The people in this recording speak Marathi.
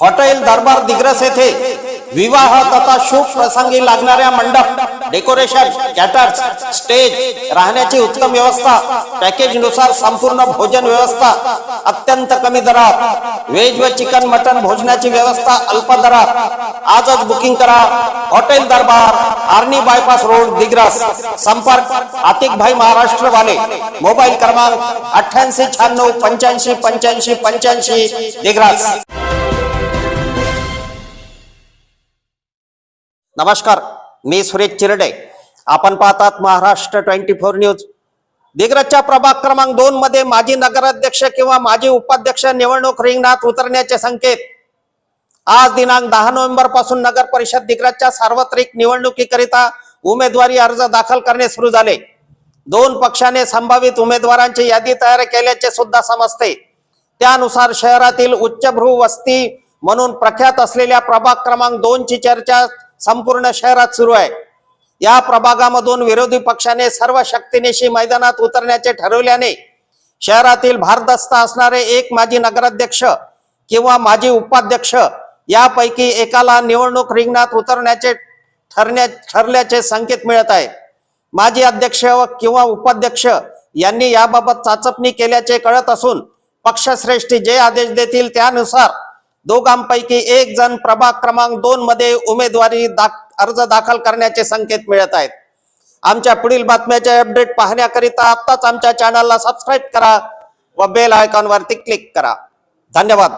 हॉटेल दरबार दिग्रस येथे विवाह तथा शुभ प्रसंगी लागणाऱ्या मंडप डेकोरेशन कॅटर्स स्टेज राहण्याची उत्तम व्यवस्था पॅकेजनुसार संपूर्ण भोजन व्यवस्था अत्यंत कमी दरात व्हेज व चिकन मटन भोजनाची व्यवस्था अल्प दरात. आजच बुकिंग करा. Hotel Darbar Arni bypass road Digras. संपर्क आतिक भाई महाराष्ट्र वाले मोबाईल क्रमांक अठ्ठ्याऐंशी शहाण्णव पंच्याऐंशी पंच्याऐंशी पंच्याऐंशी दिग्रस. नमस्कार मी सुरेश चिरडे. आपण पाहतात महाराष्ट्र ट्वेंटी फोर न्यूज. दिग्रजच्या प्रभाग क्रमांक दोन मध्ये माजी नगराध्यक्ष किंवा माजी उपाध्यक्ष निवडणूक रिंगणात उतरण्याचे संकेत. आज दिनांक दहा नोव्हेंबरपासून नगर परिषद दिग्रजच्या सार्वत्रिक निवडणुकीकरिता उमेदवारी अर्ज दाखल करणे सुरू झाले. दोन पक्षाने संभावित उमेदवारांची यादी तयार केल्याचे सुद्धा समजते. त्यानुसार शहरातील उच्चभ्रू वस्ती म्हणून प्रख्यात असलेल्या प्रभाग क्रमांक दोन ची चर्चा संपूर्ण शहरात सुरू आहे. या प्रभागामधून विरोधी पक्षाने सर्व शक्तीनिशी मैदानात उतरण्याचे ठरवल्याने शहरातील भारदस्त असणारे एक माजी नगराध्यक्ष किंवा माजी उपाध्यक्ष यापैकी एकाला निवडणूक रिंगणात उतरण्याचे ठरण्या ठरल्याचे संकेत मिळत आहे. माजी अध्यक्ष किंवा उपाध्यक्ष यांनी याबाबत चाचपणी केल्याचे कळत असून पक्षश्रेष्ठी जे आदेश देतील त्यानुसार दोघांपैकी एक जण प्रभाग क्रमांक दोन मध्ये उमेदवारी दाख अर्ज दाखल करण्याचे संकेत मिळत आहेत. आमच्या पुढील बातम्याचे अपडेट पाहण्याकरिता आत्ताच आमच्या चॅनलला सबस्क्राईब करा व बेल आयकॉनवरती क्लिक करा. धन्यवाद.